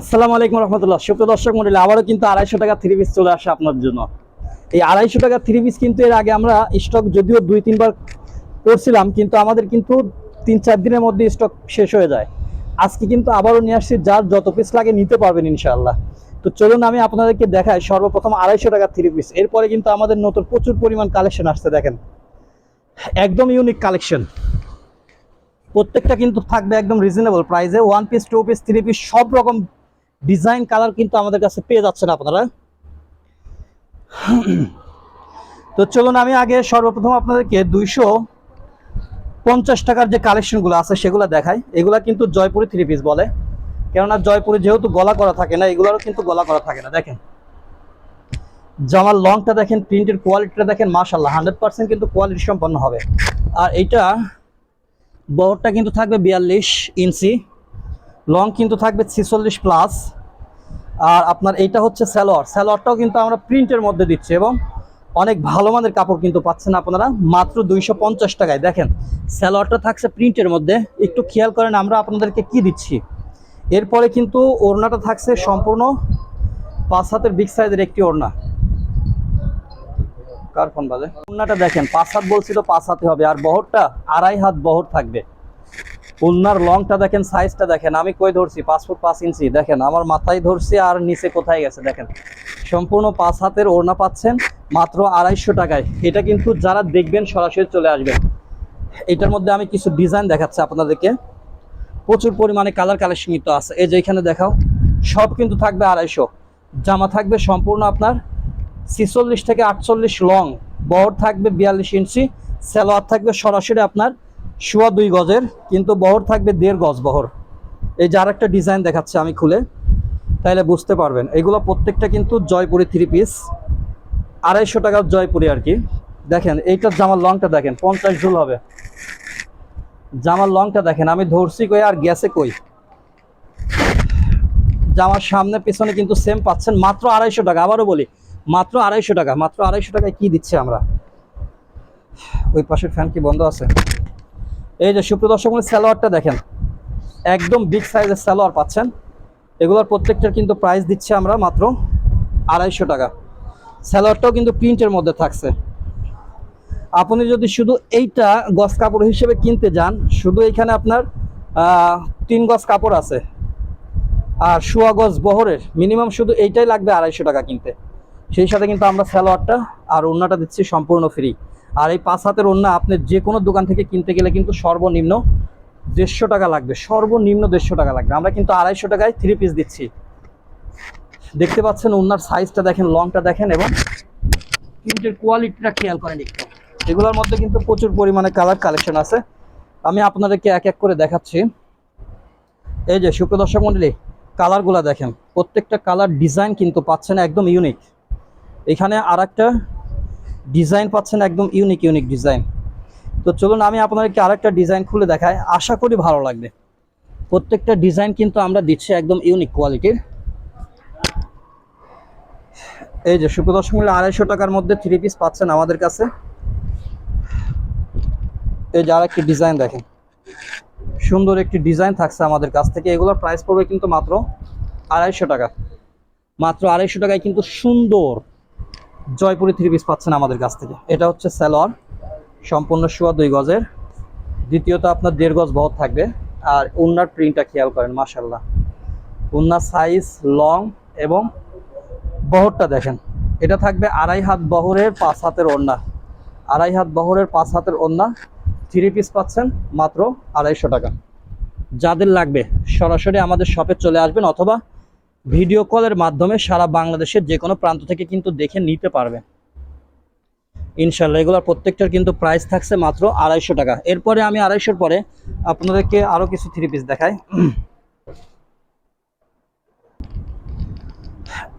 আসসালামু আলাইকুম রহমতুল্লাহ। সুপ্রিয় দর্শক মন্ডলী, আবারও কিন্তু আড়াইশো টাকা থ্রি পিস চলে আসে আপনার জন্য। এই আড়াইশো টাকা থ্রি পিস কিন্তু এর আগে আমরা স্টক যদিও দুই, তিনবার করছিলাম, কিন্তু আমাদের কিন্তু তিন, চার দিনের মধ্যে স্টক শেষ হয়ে যায়। আজকে কিন্তু আবারও নিয়ে আসছি, যার যত পিস লাগে নিতে পারবেন ইনশাআল্লাহ। তো চলুন আমি আপনাদেরকে দেখাই, সর্বপ্রথম আড়াইশো টাকা থ্রি পিস এরপরে কিন্তু আমাদের নতুন প্রচুর পরিমাণ কালেকশন আসছে, দেখেন। একদম ইউনিক কালেকশন প্রত্যেকটা কিন্তু থাকবে একদম রিজনেবল প্রাইসে one piece two piece three piece সব রকম ডিজাইন কালার কিন্তু আমাদের কাছে পেয়ে যাচ্ছেন আপনারা। তো চলুন আমি আগে সর্বপ্রথম আপনাদেরকে দুইশো পঞ্চাশ টাকার যে কালেকশনগুলো আছে সেগুলো দেখাই। এগুলা কিন্তু জয়পুরি থ্রি পিস বলে। কেননা জয়পুরে যেহেতু গলা করা থাকে না, এগুলোরও কিন্তু গলা করা থাকে না, দেখেন। জামার লংটা দেখেন প্রিন্টের কোয়ালিটিটা দেখেন মাশাল্লাহ হান্ড্রেড পার্সেন্ট কিন্তু কোয়ালিটি সম্পন্ন হবে। আর এইটা বহরটা কিন্তু থাকবে বিয়াল্লিশ ইঞ্চি। লং কিন্তু থাকবে ছিচল্লিশ প্লাস আর আপনার এইটা হচ্ছে স্যালোয়ার স্যালোয়ারটাও কিন্তু আমরা প্রিন্টের মধ্যে দিচ্ছি এবং অনেক ভালো মানের কাপড় কিন্তু পাচ্ছেন আপনারা। মাত্র দুইশো পঞ্চাশ টাকায়। দেখেন স্যালোয়ারটা থাকছে প্রিন্টের মধ্যে। একটু খেয়াল করেন আমরা আপনাদেরকে কি দিচ্ছি। এরপরে কিন্তু ওড়নাটা থাকছে সম্পূর্ণ পাঁচ হাতের বিগ সাইজের একটি ওড়না। কার ফোন বাজে? ওড়নাটা দেখেন, পাঁচ হাত বলছি তো পাঁচ হাতে হবে। আর বহরটা আড়াই হাত বহর থাকবে। উন্নার লংটা দেখেন সাইজটা দেখেন। আমি কই ধরছি? পাঁচ ফুট পাঁচ ইঞ্চি। দেখেন, আমার মাথায় ধরছি আর নিচে কোথায় গেছে, দেখেন। সম্পূর্ণ পাঁচ হাতের ওড়না পাচ্ছেন, মাত্র আড়াইশো টাকায়। এটা কিন্তু যারা দেখবেন, সরাসরি চলে আসবেন। এটার মধ্যে আমি কিছু ডিজাইন দেখাচ্ছি আপনাদেরকে। প্রচুর পরিমাণে কালার কালেকশন কিন্তু আছে। এই যে এখানে দেখাও, সব কিন্তু থাকবে আড়াইশো। জামা থাকবে সম্পূর্ণ আপনার ছিচল্লিশ থেকে আটচল্লিশ লং বহর থাকবে বিয়াল্লিশ ইঞ্চি। সালোয়ার থাকবে সরাসরি আপনার সোয়া দুই গজের, কিন্তু বহর থাকবে দেড় গজ বহর। এই যে আরেকটা ডিজাইন দেখাচ্ছে আমি খুলে, তাইলে বুঝতে পারবেন। এগুলো প্রত্যেকটা কিন্তু জয়পুরি থ্রি পিস আড়াইশো টাকার জয়পুরি আর কি। দেখেন এইটার জামার লংটা দেখেন, পঞ্চাশ ঝুল হবে। জামার লংটা দেখেন, আমি ধরছি কই আর গ্যাসে কই? জামার সামনে পিছনে কিন্তু সেম পাচ্ছেন, মাত্র আড়াইশো টাকা। আবারও বলি, মাত্র আড়াইশো টাকা, মাত্র আড়াইশো টাকায় কি দিচ্ছে আমরা? ওই পাশের ফ্যান কি বন্ধ আছে? এই যে সুপ্রিয় দর্শক মূল্য স্যালোয়ারটা দেখেন। একদম বিগ সাইজের স্যালোয়ার পাচ্ছেন। এগুলোর প্রত্যেকটার কিন্তু প্রাইস দিচ্ছে আমরা মাত্র আড়াইশো টাকা। স্যালোয়ারটাও কিন্তু প্রিন্টের মধ্যে থাকছে। আপনি যদি শুধু এইটা গজ কাপড় হিসেবে কিনতে যান, শুধু এখানে আপনার তিন গজ কাপড় আছে। আর সোয়া গজ বহরের মিনিমাম শুধু এইটাই লাগবে আড়াইশো টাকা কিনতে। সেই সাথে কিন্তু আমরা স্যালোয়ারটা আর ওড়নাটা দিচ্ছি সম্পূর্ণ ফ্রি আর এই পাঁচ হাতের ওড়না আপনি যে কোনো দোকান থেকে কিনতে গেলে কিন্তু সর্বনিম্ন দেড়শো টাকা লাগবে, সর্বনিম্ন দেড়শো টাকা লাগবে। আমরা কিন্তু আড়াইশো টাকায় থ্রি পিস দিচ্ছি। দেখতে পাচ্ছেন ওনার সাইজটা দেখেন লংটা দেখেন এবং প্রিন্টের কোয়ালিটিটা খেয়াল করেন একটু। এগুলোর মধ্যে কিন্তু প্রচুর পরিমাণে কালার কালেকশন আছে। আমি আপনাদেরকে এক এক করে দেখাচ্ছি। এই যে সুপ্র দর্শক মন্ডলী কালারগুলো দেখেন। প্রত্যেকটা কালার ডিজাইন কিন্তু পাচ্ছেন একদম ইউনিক এখানে আর একটা ডিজাইন পাচ্ছেন একদম ইউনিক ইউনিক ডিজাইন তো চলুন আমি আপনাদেরকে আরেকটা ডিজাইন খুলে দেখাই। আশা করি ভালো লাগবে। প্রত্যেকটা ডিজাইন কিন্তু আমরা দিচ্ছি একদম ইউনিক কোয়ালিটির এই যে সুপ্র দর্শক মূল্য আড়াইশো টাকার মধ্যে থ্রি পিস পাচ্ছেন আমাদের কাছে। এই যে আরেকটি ডিজাইন দেখেন। সুন্দর একটি ডিজাইন থাকছে আমাদের কাছ থেকে। এগুলোর প্রাইস পড়বে কিন্তু মাত্র আড়াইশো টাকা। মাত্র আড়াইশো টাকায় কিন্তু সুন্দর জয়পুরি থ্রি পিস পাচ্ছেন আমাদের কাছ থেকে। এটা হচ্ছে স্যালোয়ার, সম্পূর্ণ শোয়া দুই গজের। দ্বিতীয়ত আপনার দেড় গজ বহর থাকবে। আর উন্নার প্রিন্টটা খেয়াল করেন মাসাল্লাহ উন্নার সাইজ লং এবং বহরটা দেখেন। এটা থাকবে আড়াই হাত বহরের পাঁচ হাতের ওড়না। আড়াই হাত বহরের পাঁচ হাতের ওড়না। থ্রি পিস পাচ্ছেন মাত্র আড়াইশো টাকা। যাদের লাগবে সরাসরি আমাদের শপে চলে আসবেন অথবা ভিডিও কলের মাধ্যমে সারা বাংলাদেশের যে কোনো প্রান্ত থেকে কিন্তু দেখে নিতে পারবে। ইনশাল্লাহ এগুলোর প্রত্যেকটার কিন্তু প্রাইস থাকছে মাত্র আড়াইশো টাকা। এরপরে আমি আড়াইশোর পরে আপনাদেরকে আরও কিছু থ্রি পিস দেখাই।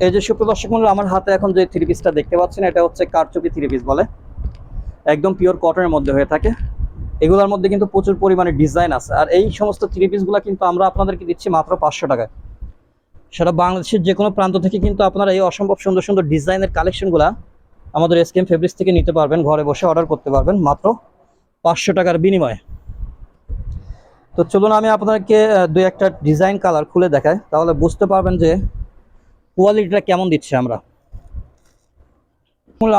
এই যে সুপ্র দর্শক মূল্য আমার হাতে এখন যে থ্রি পিসটা দেখতে পাচ্ছেন, এটা হচ্ছে কারচুপি থ্রি পিস বলে। একদম পিওর কটনের মধ্যে হয়ে থাকে। এগুলোর মধ্যে কিন্তু প্রচুর পরিমাণে ডিজাইন আছে। আর এই সমস্ত থ্রি পিসগুলো কিন্তু আমরা আপনাদেরকে দিচ্ছি মাত্র পাঁচশো টাকায়। সারা বাংলাদেশের যে কোনো প্রান্ত থেকে কিন্তু আপনারা এই অসম্ভব সুন্দর সুন্দর ডিজাইনের কালেকশনগুলো আমাদের এসকেম ফেব্রিক্স থেকে নিতে পারবেন ঘরে বসে অর্ডার করতে পারবেন মাত্র পাঁচশো টাকার বিনিময়ে। তো চলুন আমি আপনাদেরকে আহ, দুই একটা ডিজাইন কালার খুলে দেখাই তাহলে বুঝতে পারবেন যে কোয়ালিটিটা কেমন দিচ্ছে আমরা।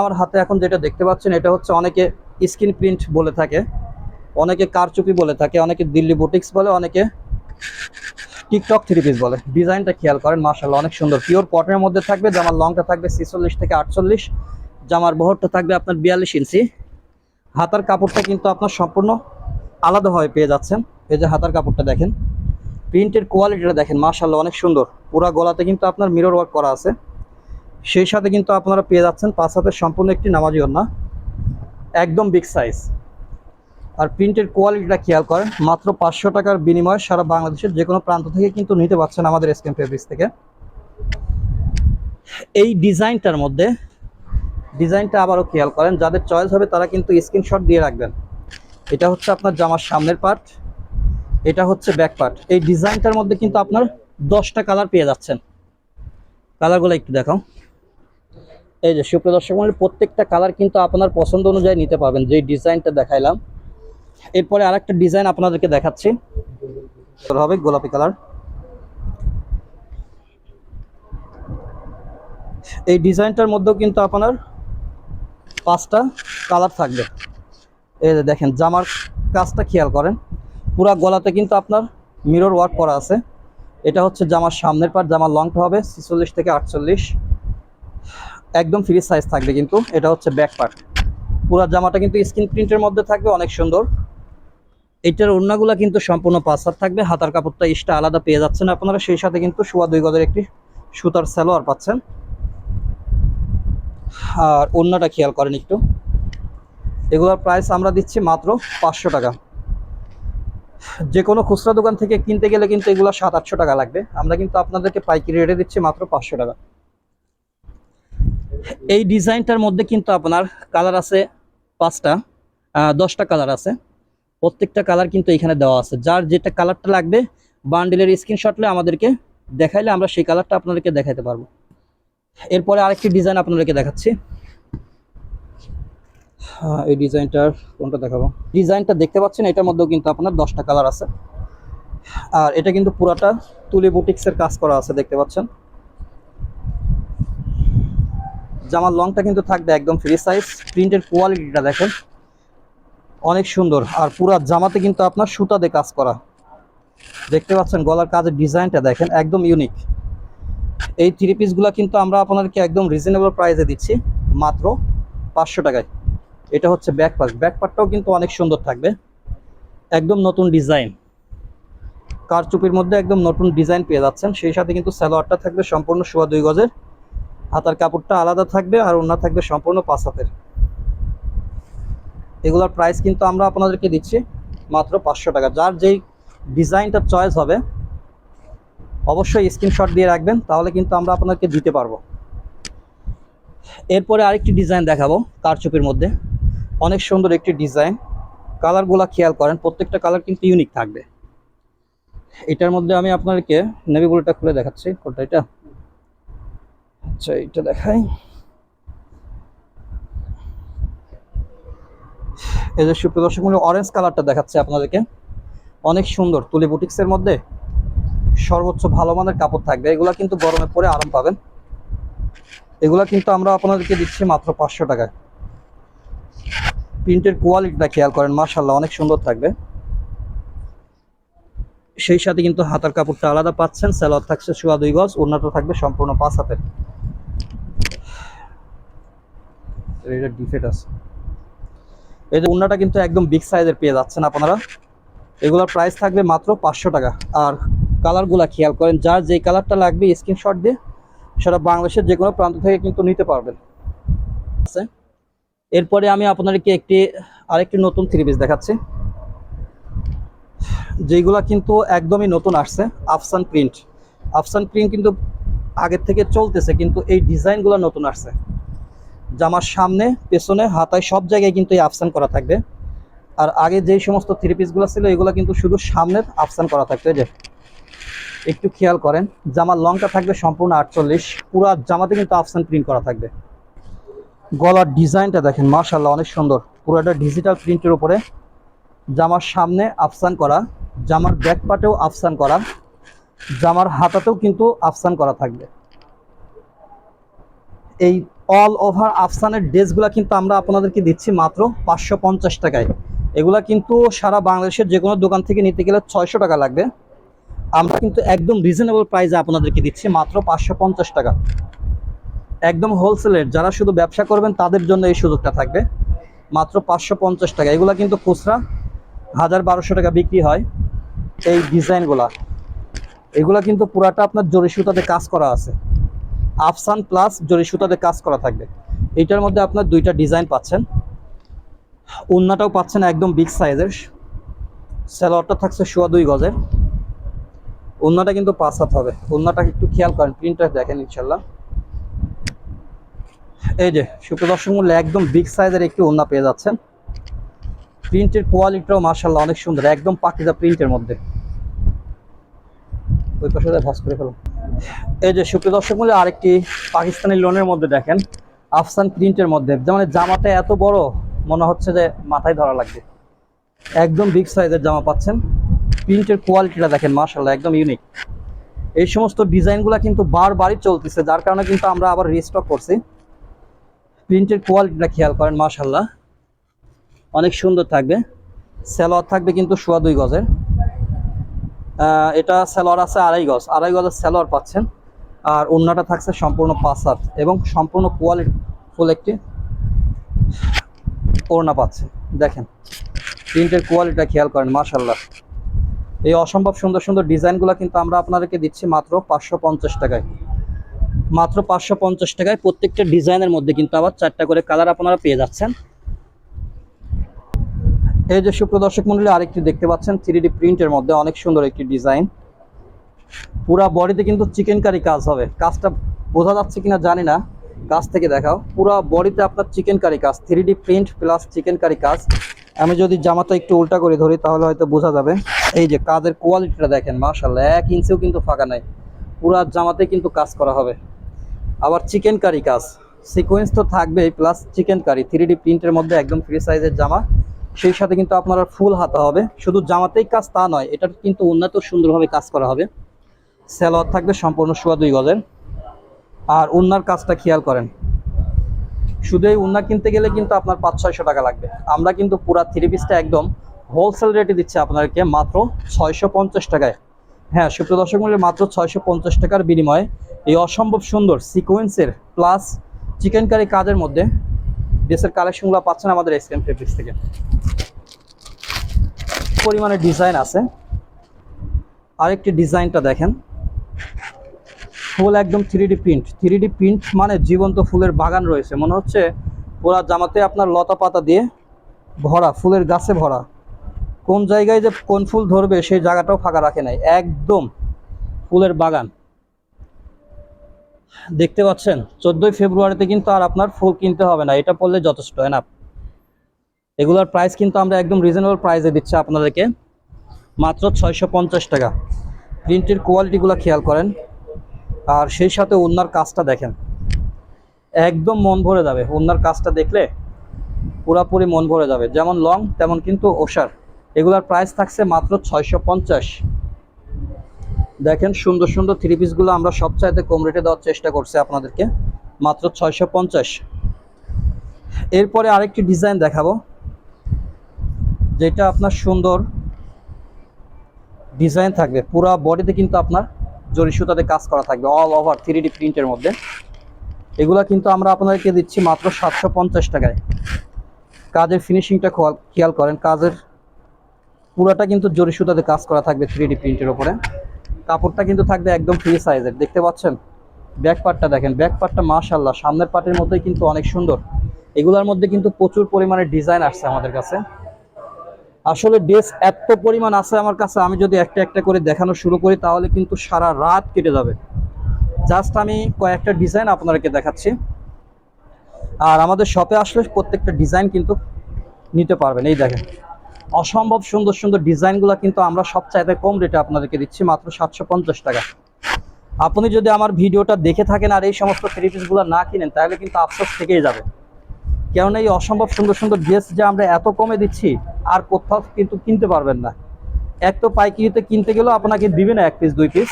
আমার হাতে এখন যেটা দেখতে পাচ্ছেন এটা হচ্ছে অনেকে স্ক্রিন প্রিন্ট বলে থাকে অনেকে কারচুপি বলে থাকে অনেকে দিল্লি বুটিক্স বলে অনেকে টিকটক থ্রি পিস বলে। ডিজাইনটা খেয়াল করেন মার্শাল্লাহ অনেক সুন্দর। পিওর কটনের মধ্যে থাকবে, জামার লংটা থাকবে ছিচল্লিশ থেকে আটচল্লিশ, জামার বহরটা থাকবে আপনার বিয়াল্লিশ ইঞ্চি। হাতার কাপড়টা কিন্তু আপনার সম্পূর্ণ আলাদাভাবে পেয়ে যাচ্ছেন। এই যে হাতার কাপড়টা দেখেন, প্রিন্টের কোয়ালিটিটা দেখেন মার্শাল্লাহ অনেক সুন্দর। পুরা গলাতে কিন্তু আপনার মিরর ওয়ার্ক করা আছে। সেই সাথে কিন্তু আপনারা পেয়ে যাচ্ছেন পাঁচ হাতের সম্পূর্ণ একটি নামাজি ওড়না। একদম বিগ সাইজ আর প্রিন্টের কোয়ালিটিটা খেয়াল করেন, মাত্র পাঁচশো টাকার বিনিময়ে সারা বাংলাদেশের যে কোনো প্রান্ত থেকে কিন্তু নিতে পারছেন আমাদের এসকেম ফেব্রিক্স থেকে। এই ডিজাইনটার মধ্যে, ডিজাইনটা আবারও খেয়াল করেন, যাদের চয়েস হবে তারা কিন্তু স্ক্রিনশট দিয়ে রাখবেন। এটা হচ্ছে আপনার জামার সামনের পার্ট এটা হচ্ছে ব্যাক পার্ট এই ডিজাইনটার মধ্যে কিন্তু আপনার দশটা কালার পেয়ে যাচ্ছেন। কালারগুলো একটু দেখাও। এই যে সুপ্রিয় দর্শক প্রত্যেকটা কালার কিন্তু আপনার পছন্দ অনুযায়ী নিতে পারবেন। যে ডিজাইনটা দেখাইলাম এরপরে আরেকটা ডিজাইন আপনাদেরকে দেখাচ্ছি। হবে গোলাপি কালার। এই ডিজাইনটার মধ্যেও কিন্তু আপনার পাঁচটা কালার থাকবে। এই যে দেখেন জামার কাজটা খেয়াল করেন। পুরা গলাতে কিন্তু আপনার মিরর ওয়ার্ক করা আছে। এটা হচ্ছে জামার সামনের পার্ট জামার লংটা হবে ছিচল্লিশ থেকে আটচল্লিশ। একদম ফ্রি সাইজ থাকবে কিন্তু এটা হচ্ছে ব্যাক পার্ট পুরা জামাটা কিন্তু স্ক্রিন প্রিন্টের মধ্যে থাকবে অনেক সুন্দর। এটার ওড়নাগুলো কিন্তু সম্পূর্ণ হাত থাকবে। হাতার কাপড়টা ইস্টা আলাদা পেয়ে যাচ্ছেন আপনারা। সেই সাথে কিন্তু সোয়া দুই গজের একটি সুতার সালোয়ার পাচ্ছেন। আর ওড়নাটা খেয়াল করেন একটু। এগুলোর প্রাইস আমরা দিচ্ছি মাত্র পাঁচশো টাকা। যে কোনো খুচরা দোকান থেকে কিনতে গেলে কিন্তু এগুলো সাত আটশো টাকা লাগবে। আমরা কিন্তু আপনাদেরকে পাইকারি রেটে দিচ্ছি মাত্র পাঁচশো টাকা। এই ডিজাইনটার মধ্যে কিন্তু আপনার কালার আছে পাঁচটা দশটা কালার আছে। প্রত্যেকটা কালার কিন্তু এখানে দেওয়া আছে। যার যেটা কালারটা লাগবে বান্ডিলের স্ক্রিনশটলে আমাদেরকে দেখাইলে আমরা সেই কালারটা আপনাদেরকে দেখাতে পারব। এরপরে আরেকটি ডিজাইন আপনাদেরকে দেখাচ্ছি। হ্যাঁ, এই ডিজাইনটার কোনটা দেখাবো? ডিজাইনটা দেখতে পাচ্ছেন এটার মধ্যেও কিন্তু আপনার দশটা কালার আছে। আর এটা কিন্তু পুরাটা তুলি বুটিক্সের কাজ করা আছে দেখতে পাচ্ছেন। জামার লংটা কিন্তু থাকবে একদম ফ্রি সাইজ প্রিন্টের কোয়ালিটিটা দেখেন। অনেক সুন্দর। আর পুরা জামাতে কিন্তু আপনার সুতা দিয়ে কাজ করা। দেখতে পাচ্ছেন গলার কাজের ডিজাইনটা দেখেন, একদম ইউনিক এই থ্রি পিসগুলো কিন্তু আমরা আপনাদেরকে একদম রিজনেবল প্রাইসে দিচ্ছি, মাত্র পাঁচশো টাকায়। এটা হচ্ছে ব্যাক পার্ট ব্যাক পার্টটাও কিন্তু অনেক সুন্দর থাকবে। একদম নতুন ডিজাইন কারচুপির মধ্যে একদম নতুন ডিজাইন পেয়ে যাচ্ছেন। সেই সাথে কিন্তু সালোয়ারটা থাকবে সম্পূর্ণ সোয়া দুই গজের। হাতার কাপড়টা আলাদা থাকবে আর ওনা থাকবে সম্পূর্ণ পাঁচ হাতের। এগুলোর প্রাইস কিন্তু আমরা আপনাদেরকে দিচ্ছি মাত্র পাঁচশো টাকা। যার যেই ডিজাইনটা চয়েস হবে, অবশ্যই স্ক্রিনশট দিয়ে রাখবেন, তাহলে কিন্তু আমরা আপনাদেরকে দিতে পারব। এরপরে আরেকটি ডিজাইন দেখাবো কারচুপির মধ্যে। অনেক সুন্দর একটি ডিজাইন কালারগুলা খেয়াল করেন, প্রত্যেকটা কালার কিন্তু ইউনিক থাকবে। এটার মধ্যে আমি আপনাদেরকে নেভি ব্লুটা খুলে দেখাচ্ছি। কোনটা এটা? আচ্ছা এটা দেখাই। এই যে সুপ্রদর্শক মূল্য অরেঞ্জ কালারটা দেখাচ্ছে আপনাদেরকে। অনেক সুন্দর তুলি বুটিক্সের মধ্যে সর্বোচ্চ ভালো মানের কাপড় থাকবে। এগুলা কিন্তু গরমে পরে আরাম পাবেন। এগুলা কিন্তু আমরা আপনাদেরকে দিচ্ছি মাত্র পাঁচশো টাকায়। প্রিন্টের কোয়ালিটিটা খেয়াল করেন মার্শাল্লাহ অনেক সুন্দর থাকবে। সেই সাথে কিন্তু হাতার কাপড়টা আলাদা পাচ্ছেন স্যালোয়ার থাকছে সোয়া দুই গজ, ওড়নাটা থাকবে সম্পূর্ণ পাঁচ হাতের। এটা ডিফেক্ট আছে। এই যে ওড়নাটা কিন্তু একদম বিগ সাইজের পেয়ে যাচ্ছেন আপনারা। এগুলোর প্রাইস থাকবে মাত্র পাঁচশো টাকা। আর কালারগুলা খেয়াল করেন, যার যেই কালারটা লাগবে স্ক্রিনশট দিয়ে সেটা বাংলাদেশের যে কোনো প্রান্ত থেকে কিন্তু নিতে পারবেন। আছে। এরপরে আমি আপনাদেরকে একটি, আরেকটি নতুন থ্রি পিস দেখাচ্ছি। যেগুলা কিন্তু একদমই নতুন আসছে আফসান প্রিন্ট আফসান প্রিন্ট কিন্তু আগের থেকে চলতেছে, কিন্তু এই ডিজাইনগুলো নতুন আসছে। জামার সামনে, পেছনে, হাতায় সব জায়গায় কিন্তু এই আফসান করা থাকবে। আর আগে যেই সমস্ত থ্রি পিসগুলো ছিল, এগুলো কিন্তু শুধু সামনের আফসান করা থাকতো যে, একটু খেয়াল করেন, জামার লংটা থাকবে সম্পূর্ণ আটচল্লিশ, পুরো জামাতে কিন্তু আফসান প্রিন্ট করা থাকবে। গলার ডিজাইনটা দেখেন মার্শাল্লাহ অনেক সুন্দর। পুরোটা ডিজিটাল প্রিন্টের উপরে জামার সামনে আফসান করা, জামার ব্যাক পার্টেও আফসান করা, জামার হাতাতেও কিন্তু আফসান করা থাকবে। এই অল ওভার আফসানের ড্রেসগুলো কিন্তু আমরা আপনাদেরকে দিচ্ছি মাত্র পাঁচশো পঞ্চাশ টাকায়। এগুলা কিন্তু সারা বাংলাদেশের যে কোনো দোকান থেকে নিতে গেলে ছয়শো টাকা লাগবে। আমরা কিন্তু একদম রিজনেবল প্রাইসে আপনাদেরকে দিচ্ছি মাত্র পাঁচশো পঞ্চাশ টাকা। একদম হোলসেলের যারা শুধু ব্যবসা করবেন তাদের জন্য এই সুযোগটা থাকবে। মাত্র পাঁচশো পঞ্চাশ টাকা। এগুলো কিন্তু খুচরা, হাজার বারোশো টাকা বিক্রি হয় এই ডিজাইনগুলা এগুলা কিন্তু পুরাটা আপনার জরি সুতাতে কাজ করা আছে। আফসান প্লাস জরি সুতাতে কাজ করা থাকবে। এইটার মধ্যে আপনার দুইটা ডিজাইন পাচ্ছেন। উন্নাটাও পাচ্ছেন একদম বিগ সাইজের স্যালোয়ারটা থাকছে সোয়া দুই গজের। উন্নাটা কিন্তু পাঁচ হাত হবে। উন্নাটা একটু খেয়াল করেন প্রিন্টটা দেখেন ইনশাল্লাহ এই যে সুপ্রদর্শক মূল্যে একদম বিগ সাইজের একটি উন্না পেয়ে যাচ্ছেন। প্রিন্টের কোয়ালিটিটাও মার্শাল্লাহ অনেক সুন্দর, একদম পাকিজা প্রিন্টের মধ্যে। ওই পাশে ভাস করে ফেলো এই যে সুপ্রিয় দর্শক মূল্যে আরেকটি পাকিস্তানি লোনের মধ্যে দেখেন আফসান প্রিন্টের মধ্যে। যেমন জামাটা এত বড়, মনে হচ্ছে যে মাথায় ধরা লাগবে। একদম বিগ সাইজের জামা পাচ্ছেন। প্রিন্টের কোয়ালিটিটা দেখেন মার্শাল্লাহ একদম ইউনিক এই সমস্ত ডিজাইনগুলো কিন্তু বারবারই চলতেছে, যার কারণে কিন্তু আমরা আবার রিস্টক করছি। প্রিন্টের কোয়ালিটিটা খেয়াল করেন মার্শাল্লাহ অনেক সুন্দর থাকবে। স্যালোয়ার থাকবে কিন্তু সোয়া দুই গজের। এটা স্যালোয়ার আছে আড়াই গজ। আড়াই গজের স্যালোয়ার পাচ্ছেন। আর অন্যটা থাকছে সম্পূর্ণ পাঁচ হাত এবং সম্পূর্ণ কোয়ালিটি ফুল একটি ওড়না পাচ্ছে। দেখেন, প্রিন্টের কোয়ালিটিটা খেয়াল করেন মাশাল্লাহ এই অসম্ভব সুন্দর সুন্দর ডিজাইনগুলো কিন্তু আমরা আপনাদেরকে দিচ্ছি মাত্র পাঁচশো পঞ্চাশ টাকায়। মাত্র পাঁচশো পঞ্চাশ টাকায় প্রত্যেকটা ডিজাইনের মধ্যে কিন্তু আবার চারটা করে কালার আপনারা পেয়ে যাচ্ছেন। এই যে সুপ্রদর্শক মন্ডলী, আরেকটি দেখতে পাচ্ছেন থ্রি ডি প্রিন্টের মধ্যে অনেক সুন্দর একটি ডিজাইন পুরা বডিতে কিন্তু চিকেন কারি কাজ হবে। কাজটা বোঝা যাচ্ছে কিনা জানি না। কাজ থেকে দেখাও। পুরা বডিতে আপনার চিকেন কারি কাজ three D print plus chikankari কাজ। আমি যদি জামাটা একটু উল্টা করে ধরি, তাহলে হয়তো বোঝা যাবে। এই যে কাজের কোয়ালিটিটা দেখেন মাশাল্লাহ এক ইঞ্চেও কিন্তু ফাঁকা নাই। পুরা জামাতে কিন্তু কাজ করা হবে। আবার চিকেন কারি কাজ। সিকোয়েন্স তো থাকবেই plus chicken curry three D প্রিন্টের মধ্যে একদম ফ্রি সাইজের জামা। সেই সাথে কিন্তু আপনার ফুল হাতা হবে। শুধু জামাতেই কাজ তা নয়, এটা কিন্তু উন্নত সুন্দরভাবে কাজ করা হবে। স্যালোয়ার থাকবে সম্পূর্ণ সোয়া দুই গজের। আর উন্নার কাজটা খেয়াল করেন, শুধু এই উন্না কিনতে গেলে কিন্তু আপনার পাঁচ ছয়শো টাকা লাগবে। আমরা কিন্তু পুরা থ্রি পিসটা একদম হোলসেল রেটে দিচ্ছি আপনাদেরকে মাত্র ছয়শো পঞ্চাশ টাকায়। হ্যাঁ সুপ্রিয় দর্শক মূল্যে মাত্র ছয়শো পঞ্চাশ টাকার বিনিময়ে এই অসম্ভব সুন্দর সিকোয়েন্সের প্লাস চিকেন কারি কাজের মধ্যে ড্রেসের কালেকশনগুলো পাচ্ছেন আমাদের এসকেন ফেব্রিক্স থেকে। পরিমাণে ডিজাইন আছে। আরেকটি ডিজাইনটা দেখেন। ফুল একদম থ্রি প্রিন্ট থ্রি প্রিন্ট মানে জীবন্ত ফুলের বাগান রয়েছে। মনে হচ্ছে পুরা জামাতে আপনার লতা পাতা দিয়ে ভরা, ফুলের গাছে ভরা। কোন জায়গায় যে কোন ফুল ধরবে সেই জায়গাটাও ফাঁকা রাখে নাই। একদম ফুলের বাগান। দেখতে পাচ্ছেন, চোদ্দোই ফেব্রুয়ারিতে কিন্তু আর আপনার ফুল কিনতে হবে না, এটা পড়লে যথেষ্ট না? এগুলোর প্রাইস কিন্তু আমরা একদম রিজনেবল প্রাইসে দিচ্ছি আপনাদেরকে, মাত্র ছয়শো পঞ্চাশ টাকা। প্রিন্টের কোয়ালিটিগুলো খেয়াল করেন, আর সেই সাথে ওনার কাজটা দেখেন। একদম মন ভরে যাবে ওনার কাজটা দেখলে পুরাপুরি মন ভরে যাবে, যেমন লং তেমন কিন্তু ওষার। এগুলার প্রাইস থাকছে মাত্র ছয়শো পঞ্চাশ। দেখেন সুন্দর সুন্দর থ্রি পিসগুলো আমরা সবচাইতে কম রেটে দেওয়ার চেষ্টা করছি আপনাদেরকে। মাত্র ছয়শো পঞ্চাশ। এরপরে আরেকটি ডিজাইন দেখাবো, যেটা আপনার সুন্দর ডিজাইন থাকবে। পুরা বডিতে কিন্তু আপনার জরি সুতাতে কাজ করা থাকবে অল ওভার থ্রি ডি প্রিন্টের মধ্যে। এগুলা কিন্তু আমরা আপনাদেরকে দিচ্ছি মাত্র সাতশো পঞ্চাশ টাকায়। কাজের ফিনিশিংটা খেয়াল করেন, কাজের পুরাটা কিন্তু জরি সুতাতে কাজ করা থাকবে থ্রি ডি প্রিন্টের ওপরে কাপড়টা কিন্তু থাকবে একদম ফ্রি সাইজের দেখতে পাচ্ছেন? ব্যাক পার্টটা দেখেন। ব্যাক পার্টটা মাশাল্লাহ সামনের পার্টের মধ্যেই কিন্তু অনেক সুন্দর। এগুলোর মধ্যে কিন্তু প্রচুর পরিমাণে ডিজাইন আসছে আমাদের কাছে। আসলে ড্রেস এত পরিমাণ আছে আমার কাছে, আমি যদি একটা একটা করে দেখানো শুরু করি, তাহলে কিন্তু সারা রাত কেটে যাবে। জাস্ট আমি কয়েকটা ডিজাইন আপনাদেরকে দেখাচ্ছি। আর আমাদের শপে আসলে প্রত্যেকটা ডিজাইন কিন্তু নিতে পারবেন। এই দেখেন। অসম্ভব সুন্দর সুন্দর ডিজাইনগুলো কিন্তু আমরা সবচাইতে কম রেটে আপনাদেরকে দিচ্ছি, মাত্র সাতশো পঞ্চাশ টাকা। আপনি যদি আমার ভিডিওটা দেখে থাকেন আর এই সমস্ত থ্রি পিসগুলো না কিনেন, তাহলে কিন্তু আফসোস থেকেই যাবে। কেননা এই অসম্ভব সুন্দর সুন্দর ড্রেস যে আমরা এত কমে দিচ্ছি, আর কোথাও কিন্তু কিনতে পারবেন না। এক তো পাইকারিতে কিনতে গেলেও আপনাকে দিবে না এক পিস, দুই পিস,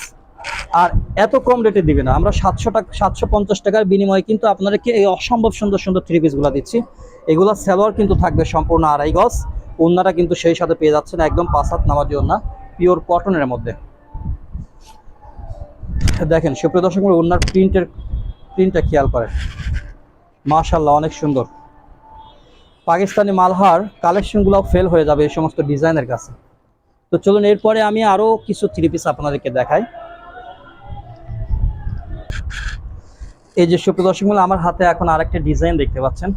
আর এত কম রেটে দিবে না। আমরা সাতশো টাকা, সাতশো পঞ্চাশ টাকার বিনিময়ে কিন্তু আপনাদেরকে এই অসম্ভব সুন্দর সুন্দর থ্রি পিসগুলো দিচ্ছি। এগুলো সালোয়ার কিন্তু থাকবে সম্পূর্ণ আড়াই গজ। ওন্নাটা কিন্তু সেই সাথে পেয়ে যাচ্ছেন একদম পাঁচ হাত নামাজি ওন্না পিওর কটনের মধ্যে। দেখেন, সুপ্রিয় দর্শক ওনার প্রিন্টের প্রিন্টটা খেয়াল করেন। মাশাল্লাহ অনেক সুন্দর। পাকিস্তানি মালহার কালেকশনগুলো ফেল হয়ে যাবে এই সমস্ত ডিজাইনের কাছে। তো চলুন, এরপরে আমি আরও কিছু থ্রি পিস আপনাদেরকে দেখাই। এই যে সুপ্রিয় দর্শক আমার হাতে এখন আরেকটা ডিজাইন দেখতে পাচ্ছেন,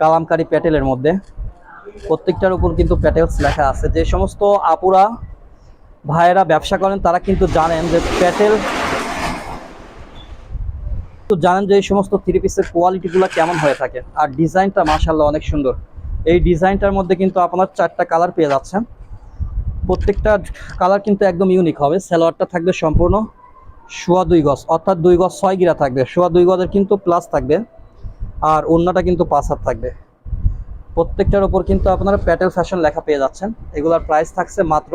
কালামকারি প্যাটেলের মধ্যে। প্রত্যেকটার উপর কিন্তু প্যাটেলস লেখা আছে। যে সমস্ত আপুরা, ভাইয়েরা ব্যবসা করেন, তারা কিন্তু জানেন যে প্যাটেল তো জানেন যে এই সমস্ত থ্রি পিসের কোয়ালিটিগুলো কেমন হয়ে থাকে। আর ডিজাইনটা মাশাল্লাহ অনেক সুন্দর। এই ডিজাইনটার মধ্যে কিন্তু আপনার চারটা কালার পেয়ে যাচ্ছেন। প্রত্যেকটা কালার কিন্তু একদম ইউনিক হবে। সালোয়ারটা থাকবে সম্পূর্ণ সোয়া দুই গজ, অর্থাৎ দুই গজ ছয় গিরা থাকবে। সোয়া দুই গজের কিন্তু প্লাস থাকবে। আর অন্যটা কিন্তু পাঁচ হাত থাকবে। প্রত্যেকটার উপর কিন্তু আপনারা প্যাটেল ফ্যাশন লেখা পেয়ে যাচ্ছেন। এগুলার প্রাইস থাকছে মাত্র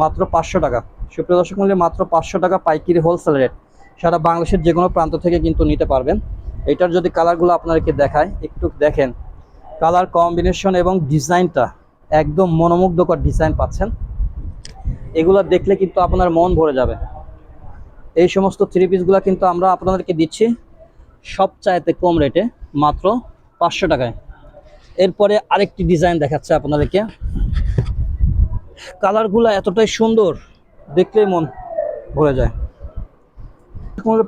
মাত্র পাঁচশো টাকা। সুপ্রিয় দর্শক মূল্যে মাত্র পাঁচশো টাকা পাইকারি হোলসেল রেট সারা বাংলাদেশের যে কোনো প্রান্ত থেকে কিন্তু নিতে পারবেন। এটার যদি কালারগুলো আপনাদেরকে দেখায়, একটু দেখেন। কালার কম্বিনেশন এবং ডিজাইনটা একদম মনোমুগ্ধকর ডিজাইন পাচ্ছেন। এগুলো দেখলে কিন্তু আপনার মন ভরে যাবে। এই সমস্ত থ্রি পিসগুলো কিন্তু আমরা আপনাদেরকে দিচ্ছি সব চাইতে কম রেটে মাত্র পাঁচশো টাকায়। এরপরে আরেকটি ডিজাইন দেখাচ্ছে আপনাদেরকে। কালারগুলো এতটাই সুন্দর, দেখলেই মন ভরে যায়।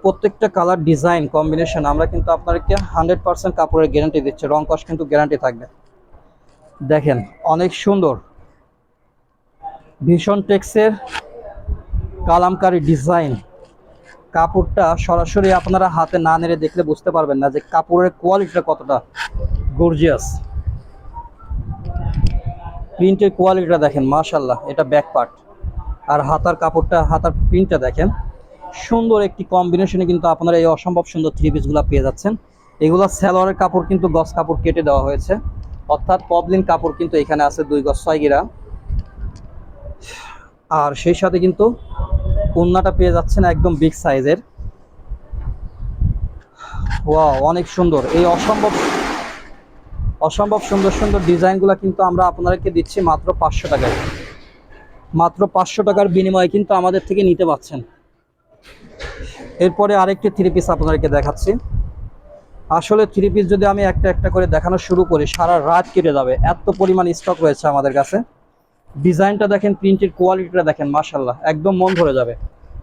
প্রত্যেকটা কালার ডিজাইন, কম্বিনেশন, আমরা কিন্তু আপনাদেরকে হান্ড্রেড পার্সেন্ট কাপড়ের গ্যারান্টি দিচ্ছি, রং কস কিন্তু গ্যারান্টি থাকবে। দেখেন, অনেক সুন্দর। ভীষণ টেক্সের কালামকারী ডিজাইন। কাপড়টা সরাসরি আপনারা হাতে না নেড়ে দেখলে বুঝতে পারবেন না যে কাপড়ের কোয়ালিটিটা কতটা গর্জিয়াস। প্রিন্টের কোয়ালিটিটা দেখেন মাশাল্লাহ এটা ব্যাক পার্ট আর হাতার কাপড়টা, হাতার প্রিন্টটা দেখেন, সুন্দর একটি কম্বিনেশনে কিন্তু আপনারা এই অসম্ভব সুন্দর থ্রি পিসগুলো পেয়ে যাচ্ছেন। এগুলো স্যালোয়ারের কাপড় কিন্তু গস কাপড় কেটে দেওয়া হয়েছে। অর্থাৎ পবলিন কাপড় কিন্তু এখানে আছে দুই গজ ছয় গিরা। আর সেই সাথে কিন্তু কন্যাটা পেয়ে যাচ্ছেন একদম বিগ সাইজের ওয়াও অনেক সুন্দর। এই অসম্ভব অসম্ভব সুন্দর সুন্দর ডিজাইনগুলো কিন্তু আমরা আপনাদেরকে দিচ্ছি মাত্র পাঁচশো টাকায়। মাত্র পাঁচশো টাকার বিনিময়ে কিন্তু আমাদের থেকে নিতে পাচ্ছেন। এরপরে আরেকটি থ্রি পিস আপনাদেরকে দেখাচ্ছি। আসলে থ্রি পিস যদি আমি একটা একটা করে দেখানো শুরু করি, সারা রাত কেটে যাবে। এত পরিমাণ স্টক রয়েছে আমাদের কাছে। ডিজাইনটা দেখেন প্রিন্টের কোয়ালিটিটা দেখেন মাশাল্লাহ একদম মন ভরে যাবে।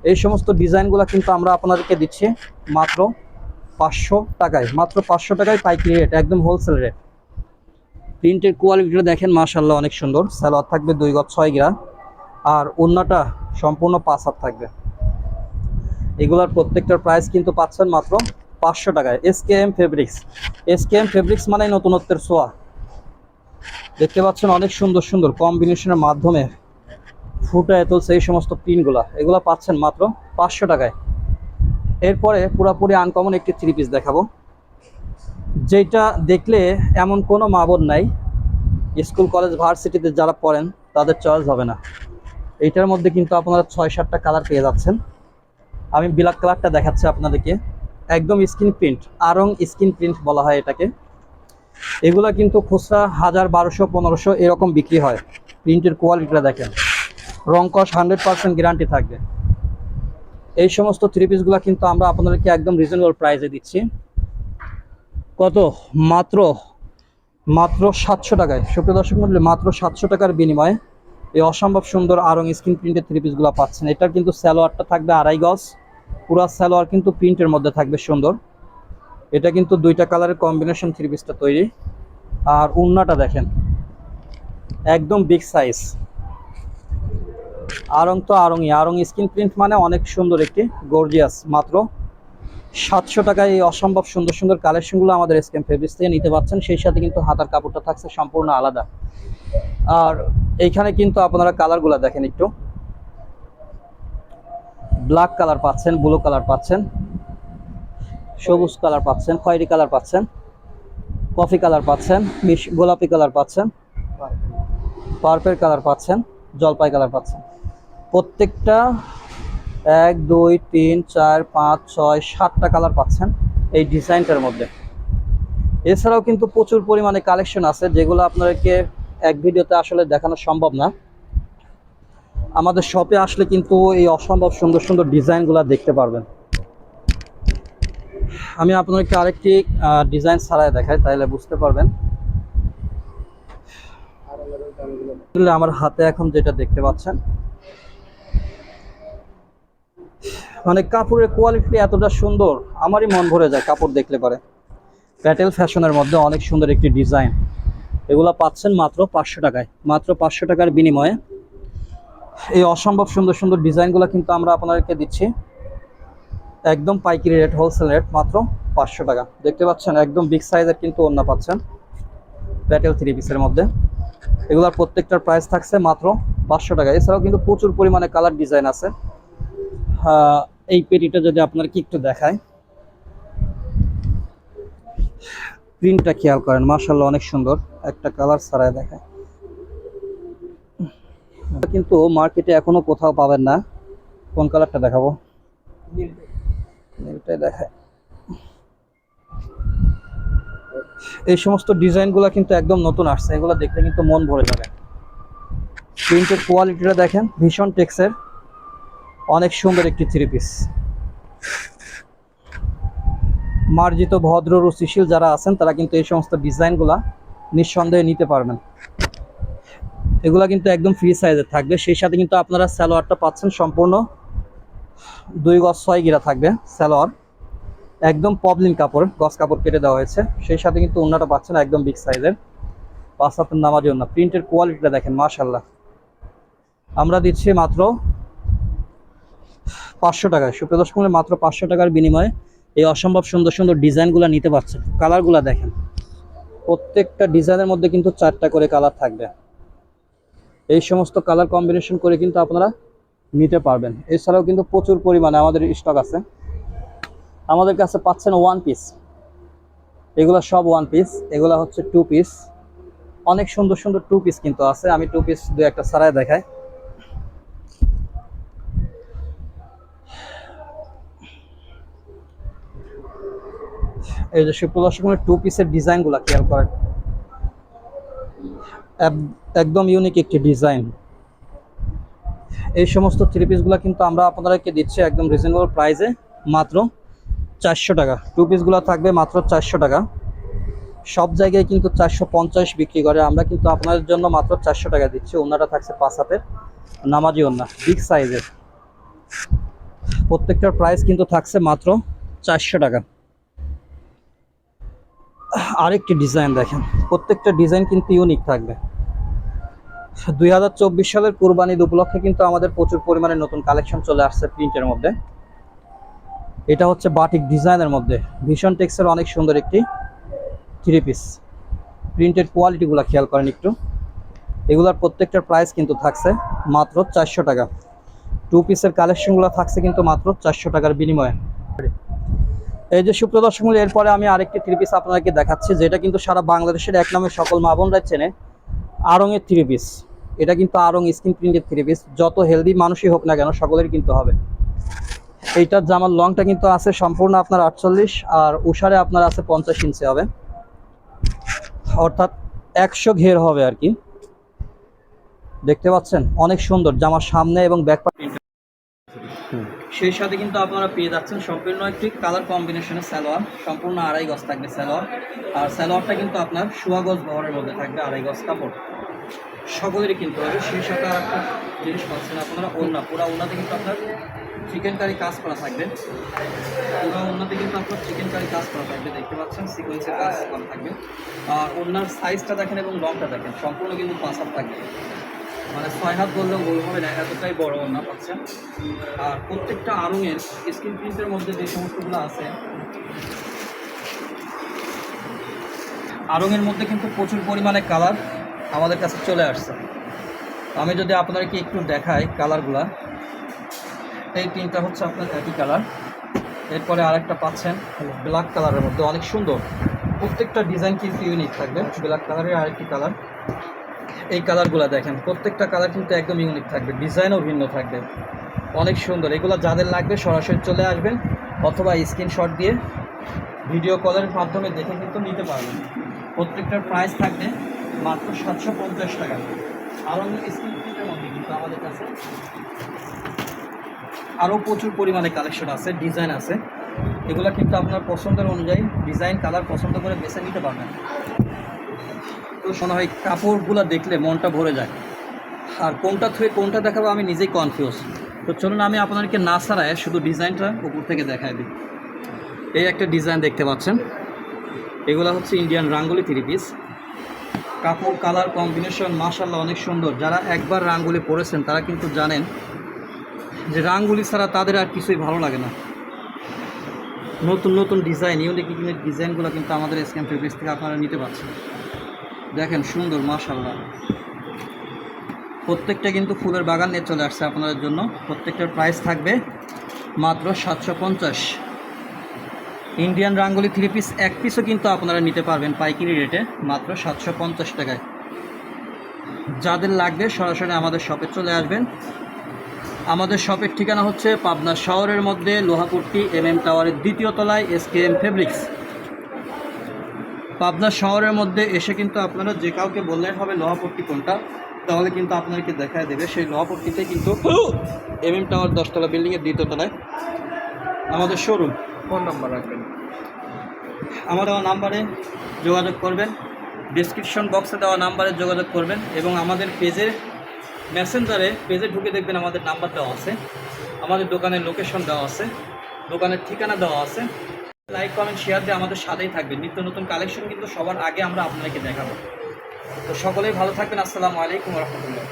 এই সমস্ত ডিজাইনগুলো কিন্তু আমরা আপনাদেরকে দিচ্ছি মাত্র পাঁচশো টাকায়। মাত্র পাঁচশো টাকায় পাইকারি রেট একদম হোলসেল রেট প্রিন্টের কোয়ালিটিটা দেখেন মাশাল্লাহ অনেক সুন্দর। সালোয়ার থাকবে দুই গজ ছয় গ্রা আর অন্যটা সম্পূর্ণ পাঁচ হাত থাকবে। এগুলার প্রত্যেকটার প্রাইস কিন্তু পাচ্ছেন মাত্র পাঁচশো টাকায়। S K M fabrics S K M fabrics মানে নতুনত্বের সোয়া দেখতে পাচ্ছেন অনেক সুন্দর সুন্দর কম্বিনেশনের মাধ্যমে ফুটায় তুলছে এই সমস্ত পিনগুলা এগুলো পাচ্ছেন মাত্র পাঁচশো টাকায়। এরপরে পুরাপুরি আনকমন একটি থ্রি পিস দেখাবো। যেটা দেখলে এমন কোনো মা বোন নাই। স্কুল, কলেজ, ভার্সিটিতে যারা পড়েন, তাদের চয়েস হবে না। এইটার মধ্যে কিন্তু আপনারা ছয় সাতটা কালার পেয়ে যাচ্ছেন। আমি ব্ল্যাক কালারটা দেখাচ্ছি আপনাদেরকে। একদম skin print, Aarong skin print বলা হয় এটাকে। এগুলা কিন্তু খুচরা হাজার বারোশো, পনেরোশো এরকম বিক্রি হয়। প্রিন্টের কোয়ালিটিটা দেখেন। রং কস হান্ড্রেড পার্সেন্ট গ্যারান্টি থাকবে। এই সমস্ত থ্রি পিসগুলো কিন্তু আমরা আপনাদেরকে একদম রিজনেবল প্রাইসে দিচ্ছি। কত? মাত্র মাত্র সাতশো টাকায়। সুপ্রিয় দর্শক মন্ডলী, মাত্র সাতশো টাকার বিনিময়ে এই অসম্ভব সুন্দর আরং স্ক্রিন প্রিন্টের থ্রি পিসগুলো পাচ্ছেন। এটার কিন্তু স্যালোয়ারটা থাকবে আড়াই গজ। পুরা স্যালোয়ার কিন্তু প্রিন্টের মধ্যে থাকবে সুন্দর। এটা কিন্তু দুইটা কালারের কম্বিনেশন থ্রি পিসটা তৈরি। আর উন্নাটা দেখেন, একদম বিগ সাইজ আরং তো আরংই। আরং স্ক্রিন প্রিন্ট মানে অনেক সুন্দর একটি গর্জিয়াস মাত্র সাতশো টাকায় এই অসম্ভব সুন্দর সুন্দর কালেকশনগুলো আমাদের স্ক্যাম ফেব্রিক্স থেকে নিতে পারছেন সেই সাথে কিন্তু হাতার কাপড়টা থাকছে সম্পূর্ণ আলাদা। আর এইখানে কিন্তু আপনারা কালারগুলো দেখেন একটু। ব্ল্যাক কালার পাচ্ছেন ব্লু কালার পাচ্ছেন, সবুজ কালার পাচ্ছেন, খয়েরি কালার পাচ্ছেন কফি কালার পাচ্ছেন গোলাপি কালার পাচ্ছেন পার্পেল কালার পাচ্ছেন, জলপাই কালার পাচ্ছেন। প্রত্যেকটা এক, দুই, তিন, চার, পাঁচ, ছয়, সাতটা কালার পাচ্ছেন এই ডিজাইনটার মধ্যে। এছাড়াও কিন্তু প্রচুর পরিমাণে কালেকশন আছে যেগুলো আপনাদেরকে এক ভিডিওতে আসলে দেখানো সম্ভব না। আমাদের শপে আসলে কিন্তু এই অসম্ভব সুন্দর সুন্দর ডিজাইনগুলো দেখতে পারবেন। আমি আপনাদেরকে আরেকটি ডিজাইন ছাড়াই দেখাই, তাহলে বুঝতে পারবেন। আমার হাতে এখন যেটা দেখতে পাচ্ছেন মানে কাপড়ের কোয়ালিটি এতটা সুন্দর, আমারই মন ভরে যায় কাপড় দেখলে পারে। প্যাটেল ফ্যাশনের মধ্যে অনেক সুন্দর একটি ডিজাইন এগুলো পাচ্ছেন মাত্র পাঁচশো টাকায়। মাত্র পাঁচশো টাকার বিনিময়ে। এই অসম্ভব সুন্দর সুন্দর ডিজাইনগুলো কিন্তু আমরা আপনাদেরকে দিচ্ছি। একদম পাইকারি রেট হোলসেল রেট মাত্র পাঁচশো টাকা। দেখতে পাচ্ছেন, একদম বিগ সাইজের কিন্তু ওন্না পাচ্ছেন প্যাটেল থ্রি পিসের মধ্যে। এগুলোর প্রত্যেকটার প্রাইস থাকছে মাত্র পাঁচশো টাকা। এছাড়াও কিন্তু প্রচুর পরিমাণে কালার ডিজাইন আছে। এই পেটিটা যদি আপনার কি একটু দেখায়। প্রিন্টটা খেয়াল করেন মার্শাল্লাহ অনেক সুন্দর। একটা কালার ছাড়ায় দেখায়। কিন্তু মার্কেটে এখনও কোথাও পাবেন না। কোন কালারটা দেখাবো? দেখায়। এই সমস্ত ডিজাইনগুলো কিন্তু একদম নতুন আসছে। এগুলো দেখলে কিন্তু মন ভরে যাবে। প্রিন্টের কোয়ালিটিটা দেখেন, ভীষণ টেক্সের। অনেক সুন্দর একটি থ্রি পিস মার্জিত ভদ্র রুচিশীল যারা আছেন, তারা কিন্তু এই সমস্ত ডিজাইনগুলা নিঃসন্দেহে নিতে পারবেন। এগুলা কিন্তু একদম ফ্রি সাইজের থাকবে। সেই সাথে কিন্তু আপনারা স্যালোয়ারটা পাচ্ছেন, সম্পূর্ণ দুই গজ ছয় গিরা থাকবে স্যালোয়ার একদম পবলিন কাপড়, গজ কাপড় কেটে দেওয়া হয়েছে। সেই সাথে কিন্তু অন্যটা পাচ্ছেন একদম বিগ সাইজের পাঁচ হাতের অন্য প্রিন্টের কোয়ালিটিটা দেখেন মাশাল্লাহ আমরা দিচ্ছি মাত্র পাঁচশো টাকায়। সুপ্রিয় দর্শক মাত্র পাঁচশো টাকার বিনিময়ে এই অসম্ভব সুন্দর সুন্দর ডিজাইনগুলো নিতে পারছেন। কালারগুলো দেখেন। প্রত্যেকটা ডিজাইনের মধ্যে কিন্তু চারটা করে কালার থাকবে। এই সমস্ত কালার কম্বিনেশন করে কিন্তু আপনারা নিতে পারবেন। এছাড়াও কিন্তু প্রচুর পরিমাণে আমাদের স্টক আছে। আমাদের কাছে পাচ্ছেন ওয়ান পিস এগুলো সব ওয়ান পিস এগুলো হচ্ছে টু পিস অনেক সুন্দর সুন্দর টু পিস কিন্তু আছে। আমি টু পিস দু একটা সারায় দেখাই। এই যে সুপ্রদর্শকের টু পিসের ডিজাইনগুলো খেয়াল করেন। এক- একদম ইউনিক একটি ডিজাইন এই সমস্ত থ্রি পিসগুলো কিন্তু আমরা আপনাদেরকে দিচ্ছি একদম রিজনেবল প্রাইসে মাত্র চারশো টাকা। টু পিসগুলো থাকবে মাত্র চারশো টাকা। সব জায়গায় কিন্তু চারশো পঞ্চাশ বিক্রি করে। আমরা কিন্তু আপনাদের জন্য মাত্র চারশো টাকা দিচ্ছি। ওনাটা থাকছে পাঁচ হাতের নামাজি ওন্না বিগ সাইজের প্রত্যেকটার প্রাইস কিন্তু থাকছে মাত্র চারশো টাকা। আরেকটি ডিজাইন দেখেন। প্রত্যেকটা ডিজাইন কিন্তু ইউনিক থাকবে। দুই হাজার চব্বিশ সালের কুরবানি উপলক্ষে কিন্তু আমাদের প্রচুর পরিমাণে নতুন কালেকশন চলে আসছে প্রিন্টের মধ্যে। এটা হচ্ছে বাটিক ডিজাইনের মধ্যে। ভীষণ টেক্সের অনেক সুন্দর একটি থ্রি পিস প্রিন্টের কোয়ালিটিগুলো খেয়াল করেন একটু। এগুলার প্রত্যেকটার প্রাইস কিন্তু থাকছে মাত্র চারশো টাকা। টু পিসের কালেকশনগুলো থাকছে কিন্তু মাত্র চারশো টাকার বিনিময়ে। এই যে সুপ্রদর্শক মূল্য এরপরে আমি আরেকটি থ্রি পিস আপনাদেরকে দেখাচ্ছি, যেটা কিন্তু সারা বাংলাদেশের এক নামে সকল মা বোনরা চেনে। আড়ংয়ের থ্রি পিস এটা কিন্তু আড়ং স্কিন প্রিন্টের থ্রি পিস যত হেলদি মানুষই হোক না কেন সকলের কিন্তু হবে। এইটার জামার লংটা কিন্তু আছে সম্পূর্ণ আপনার আটচল্লিশ, আর উষারে আপনার আছে পঞ্চাশ ইঞ্চি হবে। অর্থাৎ একশো ঘের হবে আর কি। দেখতে পাচ্ছেন? অনেক সুন্দর। জামার সামনে এবং ব্যাক সেই সাথে কিন্তু আপনারা পেয়ে যাচ্ছেন সম্পূর্ণ একটি কালার কম্বিনেশনের সালোয়ার। সম্পূর্ণ আড়াই গজ থাকবে সালোয়ার। আর সালোয়ারটা কিন্তু আপনার সোয়া গজ বহরের মধ্যে থাকবে আড়াই গজ কাপড়। সকলেরই কিন্তু হবে। সেই সাথে আর একটা জিনিস পাচ্ছেন আপনারা, ওড়না। পুরো ওড়নাতে কিন্তু আপনার চিকেন কারি কাজ করা থাকবে। পুরো ওনাতে কিন্তু আপনার চিকেন কারি কাজ করা থাকবে। দেখতে পাচ্ছেন সিকোয়েন্সের কাজ করা থাকবে। আর ওড়নার সাইজটা দেখেন এবং লংটা দেখেন। সম্পূর্ণ কিন্তু পাঁচ থাকবে। মানে ছয় হাত বললেও ভুল হবে না, এতটাই বড় ওড়না পাচ্ছেন আর প্রত্যেকটা আড়ংয়ের স্ক্রিন প্রিন্টের মধ্যে যে সমস্তগুলো আছে আড়ংয়ের মধ্যে কিন্তু প্রচুর পরিমাণে কালার আমাদের কাছে চলে আসছে। আমি যদি আপনাদেরকে একটু দেখাই কালারগুলা এই তিনটা হচ্ছে আপনার একই কালার এরপরে আরেকটা পাচ্ছেন ব্ল্যাক কালারের মধ্যে, অনেক সুন্দর। প্রত্যেকটা ডিজাইন কিন্তু ইউনিক থাকবে ব্ল্যাক কালারের আরেকটি কালার এই কালারগুলো দেখেন, প্রত্যেকটা কালার কিন্তু একদম ইউনিক থাকবে, ডিজাইনও ভিন্ন থাকবে। অনেক সুন্দর, এগুলো যাদের লাগবে সরাসরি চলে আসবেন অথবা স্ক্রিনশট দিয়ে ভিডিও কলের মাধ্যমে দেখে কিন্তু নিতে পারবেন। প্রত্যেকটার প্রাইস থাকবে মাত্র সাতশো পঞ্চাশ টাকা। আরও স্ক্রিন কিন্তু আমাদের কাছে আরও প্রচুর পরিমাণে কালেকশন আছে ডিজাইন আছে। এগুলো কিন্তু আপনার পছন্দের অনুযায়ী ডিজাইন কালার পছন্দ করে বেছে নিতে পারবেন। মনে হয়, কাপড়গুলো দেখলে মনটা ভরে যায়। আর কোনটা থুয়ে কোনটা দেখাবো আমি নিজেই কনফিউজ তো চলুন আমি আপনাদেরকে না ছাড়ায় শুধু ডিজাইনটা উপর থেকে দেখাই দিই। এই একটা ডিজাইন দেখতে পাচ্ছেন। এগুলো হচ্ছে ইন্ডিয়ান রাঙ্গুলি থ্রি পিস কাপড় কালার কম্বিনেশন মাশাল্লাহ অনেক সুন্দর। যারা একবার রাঙ্গুলি পরেছেন, তারা কিন্তু জানেন যে রাঙ্গুলি ছাড়া তাদের আর কিছুই ভালো লাগে না। নতুন নতুন ডিজাইন ইউনিক ইউনিক ডিজাইনগুলো কিন্তু আমাদের স্ক্যাম ফেব্রিক্স থেকে আপনারা নিতে পারছেন। দেখেন সুন্দর মাশাল্লাহ প্রত্যেকটা কিন্তু ফুলের বাগান নিয়ে চলে আসছে আপনাদের জন্য। প্রত্যেকটার প্রাইস থাকবে মাত্র সাতশো পঞ্চাশ। ইন্ডিয়ান রাঙ্গুলি থ্রি পিস এক পিসও কিন্তু আপনারা নিতে পারবেন পাইকারি রেটে মাত্র সাতশো পঞ্চাশ টাকায়। যাদের লাগবে সরাসরি আমাদের শপে চলে আসবেন। আমাদের শপের ঠিকানা হচ্ছে পাবনা শহরের মধ্যে লোহাপুরটি এম এম টাওয়ারের দ্বিতীয় তলায় S K M fabrics Pabna শহরের মধ্যে এসে কিন্তু আপনারা যে কাউকে বললেন হবে লোহাপট্টি কোনটা তাহলে কিন্তু আপনাদেরকে দেখায় দেবে। সেই লোহাপট্টিতে কিন্তু এম এম টাওয়ার দশতলা বিল্ডিংয়ের দ্বিতীয় তলায় আমাদের শোরুম ফোন নাম্বার রাখবেন। আমার দেওয়া নাম্বারে যোগাযোগ করবেন ডিসক্রিপশন বক্সে দেওয়া নাম্বারে যোগাযোগ করবেন এবং আমাদের পেজে মেসেঞ্জারে পেজে ঢুকে দেখবেন আমাদের নাম্বার দেওয়া আছে। আমাদের দোকানের লোকেশন দেওয়া আছে দোকানের ঠিকানা দেওয়া আছে। লাইক কমেন্ট শেয়ার দিয়ে আমাদের সাথেই থাকবেন। নিত্য নতুন কালেকশন কিন্তু সবার আগে আমরা আপনাকে দেখাবো। তো সকলেই ভালো থাকবেন। আসসালামু আলাইকুম রহমতুল্লাহ।